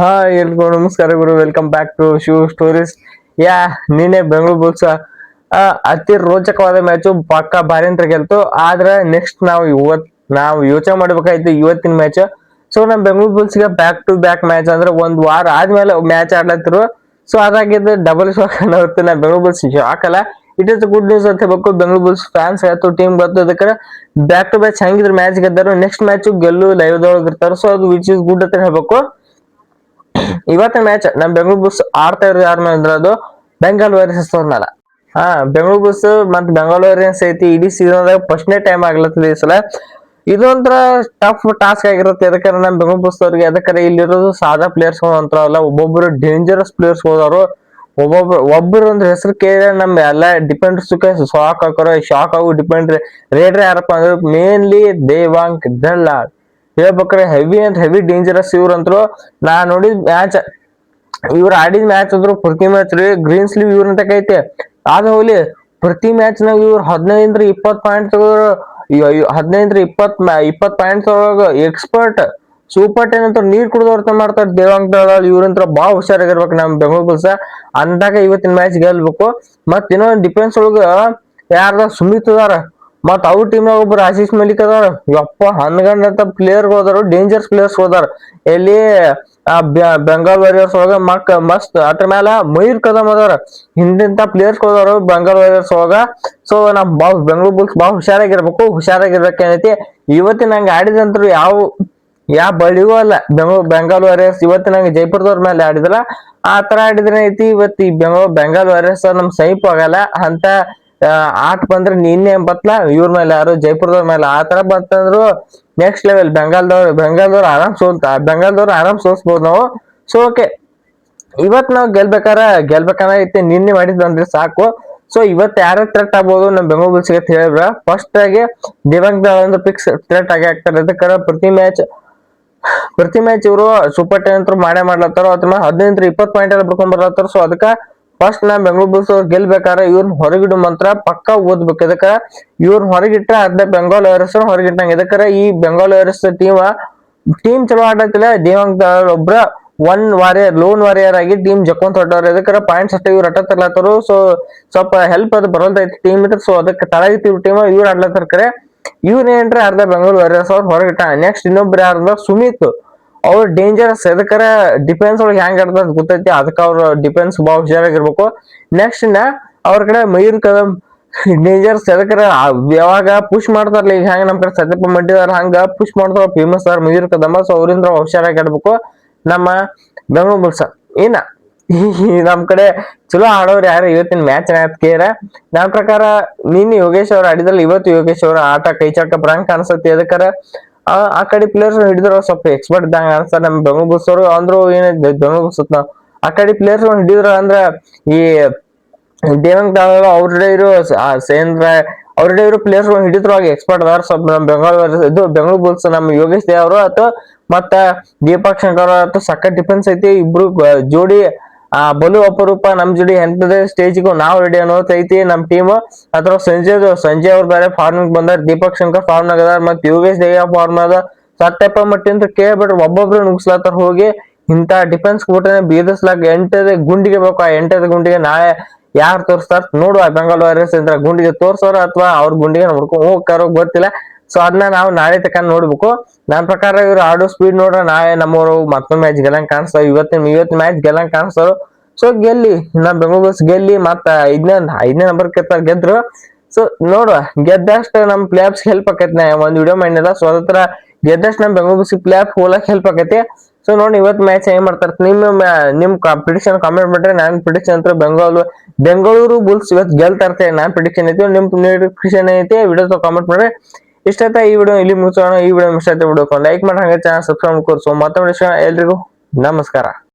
ಹಾ ಎಲ್ರಿಗೂ ನಮಸ್ಕಾರ ಗುರು. Welcome back to Shiv stories yeah, ನಿನ್ನೆ ಬೆಂಗಳೂರು ಬುಲ್ಸ್ ಅತಿ ರೋಚಕವಾದ ಮ್ಯಾಚು ಪಕ್ಕ ಭಾರಿ ಅಂತ ಗೆಲ್ತು. ಆದ್ರೆ ನೆಕ್ಸ್ಟ್ ನಾವು ಇವತ್, ನಾವು ಯೋಚನೆ ಮಾಡ್ಬೇಕಾಯ್ತು ಇವತ್ತಿನ ಮ್ಯಾಚ್ ಸೊ ನಮ್ ಬೆಂಗಳೂರು ಬುಲ್ಸ್ಗೆ ಬ್ಯಾಕ್ ಟು ಬ್ಯಾಕ್ ಮ್ಯಾಚ್ ಅಂದ್ರೆ ಒಂದ್ ವಾರ ಆದ್ಮೇಲೆ ಮ್ಯಾಚ್ ಆಡ್ಲತ್ತಿರು. ಸೊ ಅದಾಗಿದ್ದು ಡಬಲ್ ಶಾಕ್ ಅನ್ನೋದು ನಾ ಬೆಂಗಳೂರು ಬುಲ್ಸ್ ಶಾಕ್ ಅಲ್ಲ. ಇಟ್ ಇಸ್ ಗುಡ್ ನ್ಯೂಸ್ ಅಂತ ಹೇಳ್ಬೇಕು. ಬೆಂಗಳೂರು ಬುಲ್ಸ್ ಫ್ಯಾನ್ಸ್ ಆಯ್ತು ಟೀಮ್ ಗೊತ್ತು ಅದಕ್ಕೆ. ಬ್ಯಾಕ್ ಟು ಬ್ಯಾಕ್ ಹೆಂಗಿದ್ರು ಮ್ಯಾಚ್ ಗೆದ್ದರು. ನೆಕ್ಸ್ಟ್ ಮ್ಯಾಚ್ ಗೆಲ್ಲು ಲೈವ್ ಇರ್ತಾರೆ. ಸೊ ಅದು ವಿಚ್ ಇಸ್ ಗುಡ್ ಅಂತ ಹೇಳ್ಬೇಕು. ಇವತ್ತಿನ ಮ್ಯಾಚ್ ನಮ್ ಬೆಂಗಳೂರು ಬುಲ್ಸ್ ಆಡ್ತಾ ಇರೋದು ಯಾರ ಮೇಲೆ ಅಂದ್ರೆ ಅದು ಬೆಂಗಾಲ್ ವಾರಿಯರ್ಸ್ ಅವ್ರ ಮೇಲೆ ಹಾ, ಬೆಂಗಳೂರು ಬುಲ್ಸ್ ಮತ್ ಬೆಂಗಾಲ್ ವಾರಿಯರ್ಸ್ ಐತಿ, ಇಡೀ ಸೀಸನ್ ದಾಗ ಫಸ್ಟ್ನೇ ಟೈಮ್ ಆಗ್ಲತ್ತದ ಈ ಸಲ. ಇದೊಂಥರ ಟಫ್ ಟಾಸ್ಕ್ ಆಗಿರುತ್ತೆ. ಯಾಕಂದ್ರೆ ನಮ್ಮ ಬೆಂಗಳೂರು ಬುಲ್ಸ್ ಅವ್ರಿಗೆ ಯಾಕಂದ್ರೆ ಇಲ್ಲಿರೋದು ಸಾದಾ ಪ್ಲೇಯರ್ಸ್ ಅಂತಾರಲ್ಲ ಒಬ್ಬೊಬ್ರು ಡೇಂಜರಸ್ ಪ್ಲೇಯರ್ಸ್ ಹೋದವರು ಒಬ್ಬೊಬ್ರು ಒಬ್ಬರು ಒಂದು ಹೆಸರು ಕೇಳಿದ್ರೆ ನಮ್ಮ ಎಲ್ಲ ಡಿಪೆಂಡರ್ಸ್ ಶಾಕ್ ಹಾಕೋರು ಶಾಕ್ ಆಗು ಡಿಪೆಂಡ್ ರೇಡ್ರೆ ಯಾರಪ್ಪ ಅಂದ್ರೆ ಮೇನ್ಲಿ ದೇವಾಂಕ್ ದಳ್ಳಾಳ್ ಹೇಳ್ಬೇಕ್ರೆ ಹೆವಿ ಅಂತ ಹೆವಿ ಡೇಂಜರಸ್ ಇವ್ರಂತ್ರು. ನಾ ನೋಡಿದ ಮ್ಯಾಚ್ ಇವ್ರು ಆಡಿದ ಮ್ಯಾಚ್ ಅಂದ್ರು ಪ್ರತಿ ಮ್ಯಾಚ್ ರೀ ಗ್ರೀನ್ ಸ್ಲೀವ್ ಇವ್ರಂತ ಕೈತೆ ಆದ ಹೋಗ್ಲಿ, ಪ್ರತಿ ಮ್ಯಾಚ್ ನಾಗ ಇವ್ರು ಹದಿನೈದ್ರ ಇಪ್ಪತ್ ಪಾಯಿಂಟ್ ತಗೋರು ಹದಿನೈದರ ಇಪ್ಪತ್ ಇಪ್ಪತ್ ಪಾಯಿಂಟ್ ಒಳಗ ಎಕ್ಸ್ಪರ್ಟ್ ಸೂಪರ್ ಟೆನ್ ಅಂತ ನೀರ್ ಕುಡಿದವ್ರ ಮಾಡ್ತಾರ, ದೇವಾಂಗ್ ದಳಾಳ್ ಇವ್ರಂತ್ರ ಬಾ ಹುಷಾರಾಗಿರ್ಬೇಕು ನಮ್ ಬೆಂಗಳೂರು ಬುಲ್ಸ್ ಅಂದಾಗ ಇವತ್ತಿನ ಮ್ಯಾಚ್ ಗೆಲ್ಬೇಕು. ಮತ್ ಇನ್ನೊಂದ್ ಡಿಫೆನ್ಸ್ ಒಳಗ ಯಾರ್ದ ಸುಮಿತ್ ಅದಾರ. ಮತ್ ಅವ್ರ ಟೀಮ್ ನಾಗ ಒಬ್ರು ಆಶೀಶ್ ಮಲಿಕ್ ಅದಾರ. ಯಪ್ಪ ಅಂತ ಪ್ಲೇಯರ್ ಹೋದಾರು ಡೇಂಜರ್ಸ್ ಪ್ಲೇಯರ್ಸ್ ಹೋದಾರ. ಎಲ್ಲಿ ಬೆಂಗಾಲ್ ವಾರಿಯರ್ಸ್ ಒಳಗ ಮಕ್, ಮಸ್ತ್, ಅದ್ರ ಮ್ಯಾಲ ಮಯೂರ್ ಕದಮ್ ಅದಾರ. ಹಿಂದಿಂತ ಪ್ಲೇಯರ್ಸ್ ಹೋದಾರು ಬೆಂಗಾಲ್ ವಾರಿಯರ್ಸ್ ಒಳಗ. ಸೊ ನಮ್ ಬಾ ಬೆಂಗಳೂರು ಬುಲ್ಸ್ ಬಾ ಹುಷಾರಾಗಿರ್ಬೇಕು ಹುಷಾರಾಗಿರ್ಬೇಕೇನೈತಿ ಇವತ್ತಿನ ನಂಗೆ ಆಡಿದಂತರು ಯಾವ ಯಾವ ಬಳಿಗೂ ಅಲ್ಲ. ಬೆಂಗಳೂರು ಬೆಂಗಾಲ್ ವಾರಿಯರ್ಸ್ ಇವತ್ತು ನಂಗೆ ಜೈಪುರದವ್ರ ಮೇಲೆ ಆಡಿದ್ರ ಆ ತರ ಆಡಿದ್ರೆ ಐತಿ. ಇವತ್ತು ಬೆಂಗಳೂರು ಬೆಂಗಾಲ್ ವಾರಿಯರ್ಸ್ ನಮ್ ಸೈಪ್ ಆಗಲ್ಲ. ಅಂತ ಆಟ ಬಂದ್ರೆ ನಿನ್ನೆ ಬತ್ಲ, ಇವ್ರ ಮೇಲೆ ಯಾರು, ಜೈಪುರದವ್ರ ಮೇಲೆ ಆ ತರ ಬಂತಂದ್ರು ನೆಕ್ಸ್ಟ್ ಲೆವೆಲ್ ಬೆಂಗಾಲ್ದವ್ರು ಬೆಂಗಾಲ್ದವ್ರು ಆರಾಮ್ ಸೋಲ್ತ, ಬೆಂಗಾಲ್ದವ್ರು ಆರಾಮ್ ಸೋಲ್ಸ್ಬೋದು ನಾವು. ಸೊ ಓಕೆ ಇವತ್ ನಾವು ಗೆಲ್ಬೇಕಾರ ಐತಿ ನಿನ್ನೆ ಮಾಡಿದ್ವಂದ್ರೆ ಸಾಕು. ಸೊ ಇವತ್ತು ಯಾರು ಥ್ರೆಟ್ ಆಗ್ಬೋದು ನಮ್ಮ ಬೆಂಗಳೂರು ಬುಲ್ಸ್ ಅಂತ ಹೇಳಿದ್ರ ಫಸ್ಟ್ ಆಗಿ ದಿವಂಗ್ ಒಂದು ಫಿಕ್ಸ್ ಥ್ರೆಟ್ ಆಗಿ ಆಗ್ತಾರೆ. ಅದಕ್ಕೆ ಪ್ರತಿ ಮ್ಯಾಚ್ ಪ್ರತಿ ಮ್ಯಾಚ್ ಇವರು ಸೂಪರ್ ಟೆನ್ ಅಂತ ಮಾಡೇ ಮಾಡ್ಲತ್ತಾರ ಅಥವಾ ಹದಿನೈದು ಇಪ್ಪತ್ತು ಪಾಯಿಂಟ್ ಎಲ್ಲ ಬಿಡ್ಕೊಂಡ್ ಬರ್ಲತ್ತಾರ. ಸೊ ಅದಕ್ಕ ಫಸ್ಟ್ ನಾ ಬೆಂಗಳೂರು ಬುಲ್ಸ್ ಅವ್ರು ಗೆಲ್ಬೇಕಾರ ಇವ್ರನ್ನ ಹೊರಗಿಡು ಮಂತ್ರ ಪಕ್ಕ ಓದ್ಬೇಕು. ಇದಕ್ಕ ಇವ್ರನ್ನ ಹೊರಗಿಟ್ರೆ ಅರ್ಧ ಬೆಂಗಾಲ್ ವೈರಸ್ ಹೊರಗಿಟ್ಟಂಗೆ. ಇದಕ್ಕರ ಈ ಬೆಂಗಾಲ್ ವೈರಸ್ ಟೀಮ್ ಟೀಮ್ ಚಲೋ ಆಡತ್ತಿಲ್ಲ ದೇವಾಂಗ್ ಒಬ್ರ ಒನ್ ವಾರಿಯರ್ ಲೋನ್ ವಾರಿಯರ್ ಆಗಿ ಟೀಮ್ ಜಕ್ಕೊಂತ ಹೊಟ್ಟವ್ರ ಇದಕ್ಕೆ ಪಾಯಿಂಟ್ಸ್ ಅಷ್ಟೇ ಇವ್ರು ಅಟ್ಟತ್ತಿರ್ಲತ್ತಾರು ಸೊ ಸ್ವಲ್ಪ ಹೆಲ್ಪ್ ಅದು ಬರೋದೈತಿ ಟೀಮ್ ಇದ್ರೆ. ಸೊ ಅದಕ್ಕೆ ತಳಗಿತ್ತು ಟೀಮ್ ಇವ್ರು ಆಡ್ಲತ್ತಾರ ಕರೆ. ಇವ್ರ ಏನ್ರ ಅರ್ಧ ಬೆಂಗಳೂರು ವಾರಿಯರ್ಸ್ ಅವ್ರು ಹೊರಗಿಟ್ಟ. ನೆಕ್ಸ್ಟ್ ಇನ್ನೊಬ್ರು ಯಾರ್ದ ಸುಮಿತ್ ಅವ್ರು ಡೇಂಜರಸ್ ಎದಕ್ಕರ ಡಿಫೆನ್ಸ್ ಒಳಗೆ ಹೆಂಗ್ ಅಂತ ಗೊತ್ತೈತಿ, ಅದಕ್ಕೆ ಅವ್ರ ಡಿಫೆನ್ಸ್ ಬಾ ಹುಷಾರಾಗಿರ್ಬೇಕು. ನೆಕ್ಸ್ಟ್ನ ಅವ್ರ ಕಡೆ ಮಯೂರ್ ಕದಮ್ ಡೇಂಜರ್ಸ್ ಎದಕ್ಕರ ಯಾವಾಗ ಪುಷ್ ಮಾಡ್ತಾರಲ್ಲ ಈಗ ಹೆಂಗ ನಮ್ ಕಡೆ ಸತ್ಯಪ್ಪ ಮಟ್ಟಿದಾರ ಹಂಗ ಪುಷ್ ಮಾಡ್ತಾರ ಫೇಮಸ್ ಅವ್ರ ಮಯೂರ್ ಕದಮ್ ಸೊ ಅವರಿಂದ ಹುಷಾರಾಗಿ ಆಡ್ಬೇಕು. ನಮ್ಮ ಬೆಂಗಳೂರು ಬುಲ್ಸ್, ಏನ? ನಮ್ ಕಡೆ ಚಲೋ ಆಡೋರು ಯಾರು? ಇವತ್ತಿನ ಮ್ಯಾಚ್ ಕೇರ. ನನ್ನ ಪ್ರಕಾರ, ನಿನ್ನೆ ಯೋಗೇಶ್ ಅವ್ರು ಆಡಿದ್ರಲ್ಲಿ, ಇವತ್ತು ಯೋಗೇಶ್ ಅವ್ರ ಆಟ ಕೈ ಚಾಟ ಬ್ರಾಂಕ್ ಕಾಣಿಸುತ್ತೆ. ಅದಕ್ಕಾರ ಆ ಕಡೆ ಪ್ಲೇಯರ್ಸ್ ಹಿಡಿದ್ರು ಸ್ವಲ್ಪ ಎಕ್ಸ್ಪರ್ಟ್ ಇದ್ದಂಗ ಅನ್ಸ್ತಾರ ನಮ್ ಬೆಂಗಳೂರು ಅವರು ಅಂದ್ರು ಏನ ಬೆಂಗಳೂರು ನಾವ್ ಆ ಕಡೆ ಪ್ಲೇಯರ್ಸ್ ಹಿಡಿದ್ರು ಅಂದ್ರ ಈ ದೇವಂಗ್ ತಾಳ ಅವ್ರಡೆ ಇರೋ ಸೇಂದ್ರ ಅವ್ರಡೆ ಇರೋ ಪ್ಲೇಯರ್ಸ್ ಹಿಡಿದ್ರು ಆಗ ಎಕ್ಸ್ಪರ್ಟ್ ಅದಾರ ಸ್ವಲ್ಪ ನಮ್ ಬೆಂಗಳೂರು ಇದು ಬೆಂಗಳೂರು ಬುಲ್ಸ್ ನಮ್ ಯೋಗೇಶ್ ದೇ ಅವರು, ಅಥವಾ ಮತ್ತ ದೀಪಕ್ ಶಂಕರ್ ಅಥವಾ ಸಖತ್ ಡಿಫೆನ್ಸ್ ಐತಿ. ಇಬ್ರು ಜೋಡಿ ಆ ಬಲು ಅಪರೂಪ ನಮ್ ಜೋಡಿ ಎಂತದ ಸ್ಟೇಜ್ಗೂ ನಾವು ರೆಡಿ ಅನ್ನೋದ್ ಐತಿ, ನಮ್ ಟೀಮ್ ಅದ್ರ ಸಂಜೆ ಸಂಜೆ ಅವ್ರು ಬೇರೆ ಫಾರ್ಮ್ ಬಂದಾರ, ದೀಪಕ್ ಶಂಕರ್ ಫಾರ್ಮ್ ಮತ್ತೆ ಮತ್ ಯೋಗೇಶ್ ದೇಯ ಫಾರ್ಮ್ ಅದ ಸತ್ಯಪ್ಪ ಮಟ್ಟಿ ಅಂತ ಕೇಳ್ಬಿಟ್ರೆ ಒಬ್ಬೊಬ್ರು ನುಗ್ಸ್ಲಾತಾರ ಹೋಗಿ ಇಂತ ಡಿಫೆನ್ಸ್ ಕೂಟನೆ ಬೀದಸ್ಲಾಕ ಎಂಟದ ಗುಂಡಿಗೆ ಬೇಕು, ಆ ಎಂಟದ ಗುಂಡಿಗೆ ನಾಳೆ ಯಾರು ತೋರಿಸ್ತಾರ ನೋಡುವ ಬೆಂಗಾಲ್ ವಾರಿಯರ್ಸ್ ಗುಂಡಿಗೆ ತೋರ್ಸೋರ ಅಥವಾ ಅವ್ರ ಗುಂಡಿಗೆ ನೋಡ್ಕೊಂಡು ಹೋಗ್ತಾರೋ ಗೊತ್ತಿಲ್ಲ. ಸೊ ಅದನ್ನ ನಾವು ನಾಳೆ ತಕ ನೋಡ್ಬೇಕು. ನನ್ನ ಪ್ರಕಾರ ಇವ್ರು ಆಡೋ ಸ್ಪೀಡ್ ನೋಡ್ರ ನಾಳೆ ನಮ್ಮವರು ಮತ್ತೊಂದು ಮ್ಯಾಚ್ ಗೆಲ್ಲಂಗ್ ಕಾಣಿಸ್ತಾವ. ಇವತ್ತಿನ ಇವತ್ತು ಮ್ಯಾಚ್ ಗೆಲ್ಲಂಗ್ ಕಾಣಿಸ್ತಾವ ಸೊ ಗೆಲ್ಲಿ ನಮ್ಮ ಬೆಂಗಳೂರು ಗೆಲ್ಲಿ ಮತ್ತ ಐದನೇ ಐದನೇ ನಂಬರ್ ಕೆತ್ತ ಗೆದ್ರು. ಸೊ ನೋಡುವ. ಗೆದ್ದಷ್ಟು ನಮ್ ಪ್ಲೇಯರ್ಸ್ ಹೆಲ್ಪ್ ಆಕೈತಿ ನಾ ಒಂದ್ ವಿಡಿಯೋ ಮಾಡಿಲ್ಲ ಸೊ ಅದ್ರ ಗೆದ್ದಷ್ಟು ನಮ್ ಬೆಂಗಳೂರು ಪ್ಲೇಯರ್ ಹೋಲಕ್ ಹೆಲ್ಪ್ ಆಕೈತಿ. ಸೊ ನೋಡಿ ಇವತ್ ಮ್ಯಾಚ್ ಹೆಂಗ್ ಮಾಡ್ತಾರ. ನಿಮ್ಮ ನಿಮ್ ಪ್ರಿಡಿಕ್ಷನ್ ಕಾಮೆಂಟ್ ಮಾಡ್ರಿ. ನಾನ್ ಪ್ರಿಡಿಕ್ಷನ್ ಅಂತ ಬೆಂಗಳೂರು ಬೆಂಗಳೂರು ಬುಲ್ಸ್ ಇವತ್ತು ಗೆಲ್ತಾ ಇರ್ತೇನೆ ನಾನ್ ಪ್ರಿಡಿಕ್ಷನ್ ಐತಿ. ನಿಮ್ ಪ್ರಿಡಿಕ್ಷನ್ ಐತಿ ವಿಡಿಯೋ ಕಾಮೆಂಟ್ ಮಾಡ್ರಿ. ಇಷ್ಟೈತ ಈ ವಿಡಿಯೋ ಇಲ್ಲಿ ಮುಗಿಸೋಣ. ಈ ವಿಡಿಯೋ ಇಷ್ಟ ಆಯ್ತು ವಿಡಿಯೋ ಲೈಕ್ ಮಾಡಿ, ಹಂಗೆ ಚಾನಲ್ ಸಬ್ಸ್ಕ್ರೈಬ್ ಮಾಡ್ಕೊರಿ ಮತ್ತೊಮ್ಮೆ ಎಲ್ರಿಗೂ ನಮಸ್ಕಾರ.